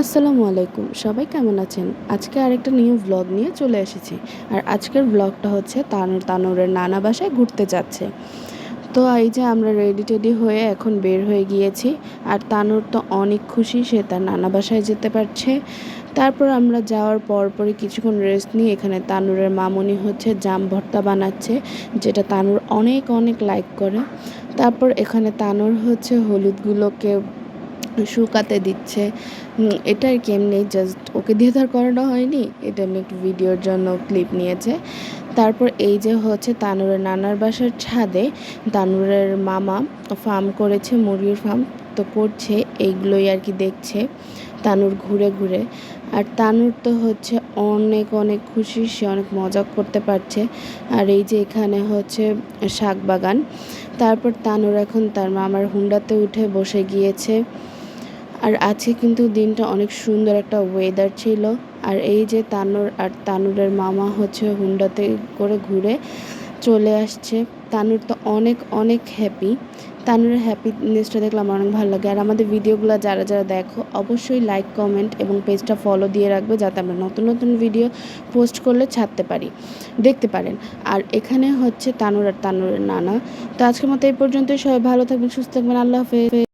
আসসালামু আলাইকুম। সবাই কেমন আছেন? আজকে আরেকটা নিউ ব্লগ নিয়ে চলে এসেছি। আর আজকের ব্লগটা হচ্ছে তানুর। তানুরের নানা বাসায় ঘুরতে যাচ্ছে। তো এই যে আমরা রেডি টেডি হয়ে এখন বের হয়ে গিয়েছি। আর তানুর তো অনেক খুশি, সে তার নানা বাসায় যেতে পারছে। তারপর আমরা যাওয়ার পরপরই কিছুক্ষণ রেস্ট নিয়ে এখানে তানুরের মামনি হচ্ছে জাম ভর্তা বানাচ্ছে, যেটা তানুর অনেক অনেক লাইক করে। তারপর এখানে তানুর হচ্ছে হলুদগুলোকে শুকাতে দিচ্ছে। এটা আর কি এমনি জাস্ট ওকে দিয়ে তো আর করানো হয়নি, এটা আমি একটু ভিডিওর জন্য ক্লিপ নিয়েছে। তারপর এই যে হচ্ছে তানুরের নানার বাসার ছাদে, তানুরের মামা ফার্ম করেছে মুরগির ফার্ম তো করছে, এইগুলোই আর কি দেখছে তানুর ঘুরে ঘুরে। আর তানুর তো হচ্ছে অনেক অনেক খুশি, সে অনেক মজা করতে পারছে। আর এই যে এখানে হচ্ছে শাক বাগান, তারপর তানুর এখন তার মামার হুন্ডাতে উঠে বসে গিয়েছে। আর আজকে কিন্তু দিনটা অনেক সুন্দর একটা ওয়েদার ছিল। আর এই যে তানুর আর তানুরের মামা হচ্ছে হুন্ডাতে করে ঘুরে চলে আসছে। তানুর তো অনেক অনেক হ্যাপি তানুরের হ্যাপিনেসটা দেখলে আমার অনেক ভালো লাগে। আর আমাদের ভিডিওগুলো যারা যারা দেখো, অবশ্যই লাইক কমেন্ট এবং পেজটা ফলো দিয়ে রাখবে যাতে আমরা নতুন নতুন ভিডিও পোস্ট করলে ছাড়তে পারি। দেখতে পারেন। আর এখানে হচ্ছে তানুর আর তানুরের নানা। তো আজকের মতো এই পর্যন্তই। সবাই ভালো থাকবেন, সুস্থ থাকবেন। আল্লাহ হাফেজ।